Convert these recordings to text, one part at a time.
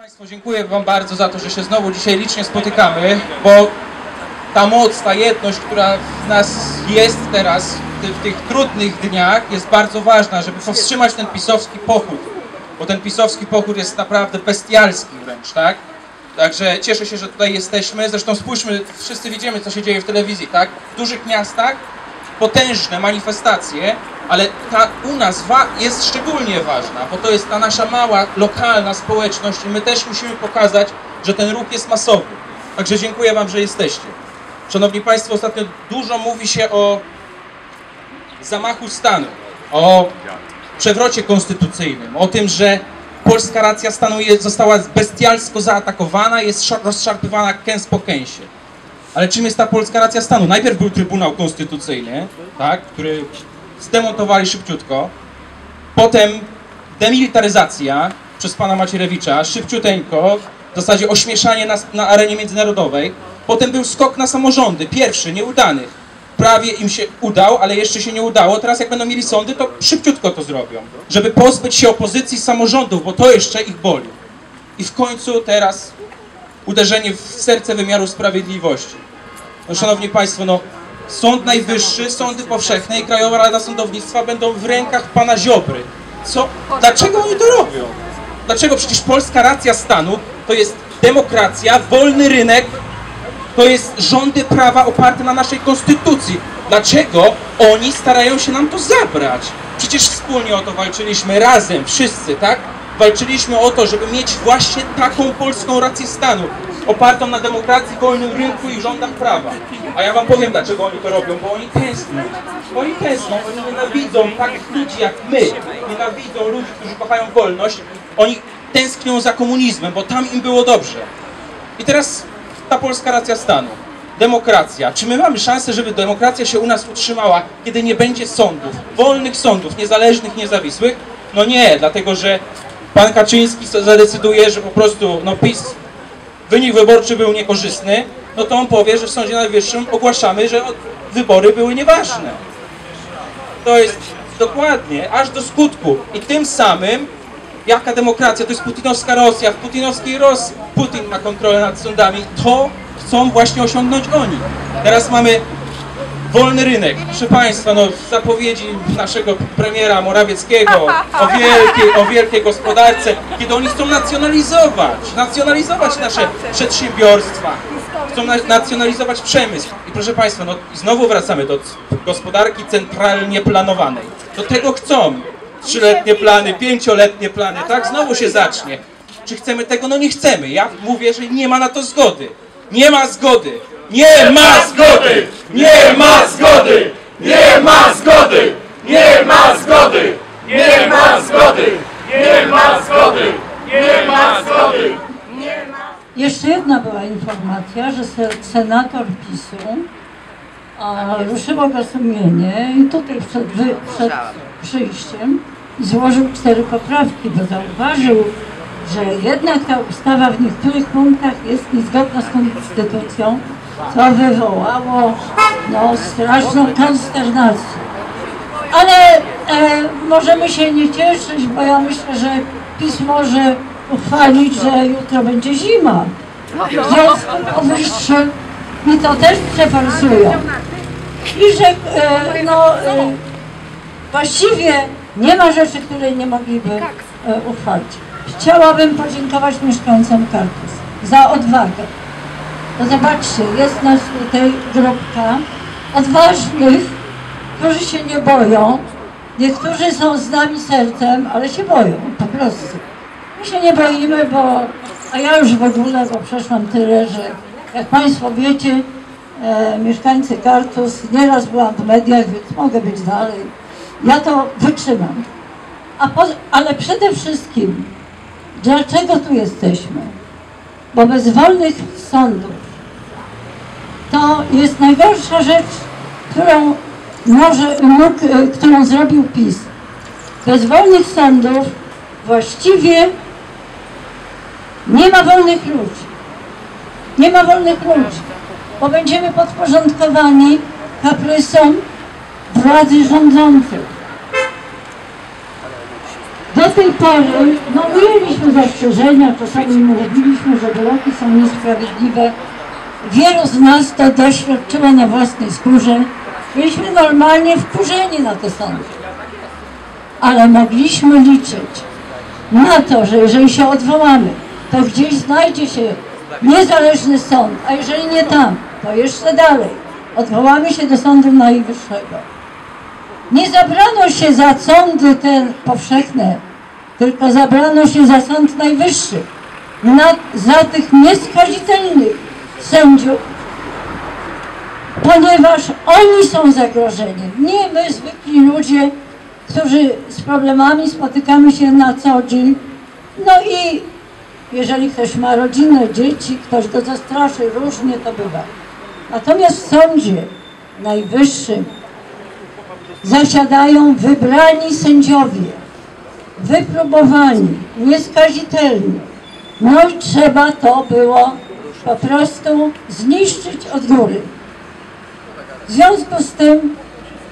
Państwo, dziękuję Wam bardzo za to, że się znowu dzisiaj licznie spotykamy, bo ta moc, ta jedność, która w nas jest teraz, w, ty- w tych trudnych dniach, jest bardzo ważna, żeby powstrzymać ten pisowski pochód, bo ten pisowski pochód jest naprawdę bestialski wręcz, tak? Także cieszę się, że tutaj jesteśmy. Zresztą spójrzmy, wszyscy widzimy, co się dzieje w telewizji, tak? W dużych miastach potężne manifestacje, ale ta u nas jest szczególnie ważna, bo to jest ta nasza mała, lokalna społeczność i my też musimy pokazać, że ten ruch jest masowy. Także dziękuję Wam, że jesteście. Szanowni Państwo, ostatnio dużo mówi się o zamachu stanu, o przewrocie konstytucyjnym, o tym, że polska racja stanu została bestialsko zaatakowana, jest szar- rozszarpywana kęs po kęsie. Ale czym jest ta polska racja stanu? Najpierw był Trybunał Konstytucyjny, tak, który zdemontowali szybciutko. Potem demilitaryzacja przez pana Macierewicza, szybciuteńko, w zasadzie ośmieszanie na, na arenie międzynarodowej. Potem był skok na samorządy, pierwszy, nieudany. Prawie im się udał, ale jeszcze się nie udało. Teraz jak będą mieli sądy, to szybciutko to zrobią. Żeby pozbyć się opozycji samorządów, bo to jeszcze ich boli. I w końcu teraz uderzenie w serce wymiaru sprawiedliwości. No, szanowni Państwo, no, Sąd Najwyższy, sądy powszechne i Krajowa Rada Sądownictwa będą w rękach pana Ziobry. Co? Dlaczego oni to robią? Dlaczego? Przecież polska racja stanu to jest demokracja, wolny rynek, to jest rządy prawa oparte na naszej konstytucji. Dlaczego oni starają się nam to zabrać? Przecież wspólnie o to walczyliśmy razem, wszyscy, tak? Walczyliśmy o to, żeby mieć właśnie taką polską rację stanu, opartą na demokracji, wolnym rynku i rządach prawa. A ja wam powiem, dlaczego oni to robią, bo oni tęsknią. Oni tęsknią, oni nienawidzą takich ludzi jak my. Nienawidzą ludzi, którzy kochają wolność. Oni tęsknią za komunizmem, bo tam im było dobrze. I teraz ta polska racja stanu. Demokracja. Czy my mamy szansę, żeby demokracja się u nas utrzymała, kiedy nie będzie sądów, wolnych sądów, niezależnych, niezawisłych? No nie, dlatego że pan Kaczyński zadecyduje, że po prostu no PiS, wynik wyborczy był niekorzystny, no to on powie, że w Sądzie Najwyższym ogłaszamy, że wybory były nieważne. To jest dokładnie, aż do skutku. I tym samym, jaka demokracja, to jest putinowska Rosja, w putinowskiej Rosji Putin ma kontrolę nad sądami, to chcą właśnie osiągnąć oni. Teraz mamy wolny rynek. Proszę Państwa, no zapowiedzi naszego premiera Morawieckiego o wielkiej, o wielkiej gospodarce, kiedy oni chcą nacjonalizować, nacjonalizować nasze przedsiębiorstwa, chcą na, nacjonalizować przemysł. I proszę Państwa, no znowu wracamy do gospodarki centralnie planowanej. Do tego chcą. Trzyletnie plany, pięcioletnie plany, tak? Znowu się zacznie. Czy chcemy tego? No nie chcemy. Ja mówię, że nie ma na to zgody. Nie ma zgody. Nie ma zgody! Nie ma zgody! Nie ma zgody! Nie ma zgody! Nie ma zgody! Nie ma zgody! Nie ma zgody! Jeszcze jedna była informacja, że se- senator PiSu a, ruszyło go sumienie i tutaj przed, przed przyjściem złożył cztery poprawki, bo zauważył, że jednak ta ustawa w niektórych punktach jest niezgodna z konstytucją, co wywołało no, straszną konsternację. Ale e, możemy się nie cieszyć, bo ja myślę, że PiS może uchwalić, że jutro będzie zima. W związku powyższym i to też przeforsują. I że e, no, e, właściwie nie ma rzeczy, której nie mogliby e, uchwalić. Chciałabym podziękować mieszkańcom Kartus za odwagę. To zobaczcie, jest nas tutaj grupka odważnych, którzy się nie boją. Niektórzy są z nami sercem, ale się boją po prostu. My się nie boimy, bo, a ja już w ogóle, bo przeszłam tyle, że jak Państwo wiecie, e, mieszkańcy Kartus, nieraz byłam w mediach, więc mogę być dalej. Ja to wytrzymam. Po, ale przede wszystkim, dlaczego tu jesteśmy? Bo bez wolnych sądów to jest najgorsza rzecz, którą może, mógł, e, którą zrobił PiS. Bez wolnych sądów właściwie nie ma wolnych ludzi. Nie ma wolnych ludzi, bo będziemy podporządkowani kaprysom władzy rządzących. Do tej pory, no mieliśmy zastrzeżenia, czasami mówiliśmy, że wyroki są niesprawiedliwe. Wielu z nas to doświadczyło na własnej skórze. Byliśmy normalnie wkurzeni na te sądy. Ale mogliśmy liczyć na to, że jeżeli się odwołamy, to gdzieś znajdzie się niezależny sąd, a jeżeli nie tam, to jeszcze dalej. Odwołamy się do Sądu Najwyższego. Nie zabrano się za sądy te powszechne, tylko zabrano się za Sąd Najwyższy. Na, za tych nieskazitelnych sędziów, ponieważ oni są zagrożeniem. Nie my, zwykli ludzie, którzy z problemami spotykamy się na co dzień. No i jeżeli ktoś ma rodzinę, dzieci, ktoś go zastraszy, różnie to bywa. Natomiast w Sądzie Najwyższym zasiadają wybrani sędziowie, wypróbowani, nieskazitelni. No i trzeba to było po prostu zniszczyć od góry. W związku z tym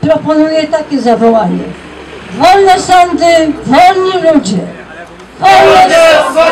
proponuję takie zawołanie. Wolne sądy, wolni ludzie. Wolne Wolne sądy!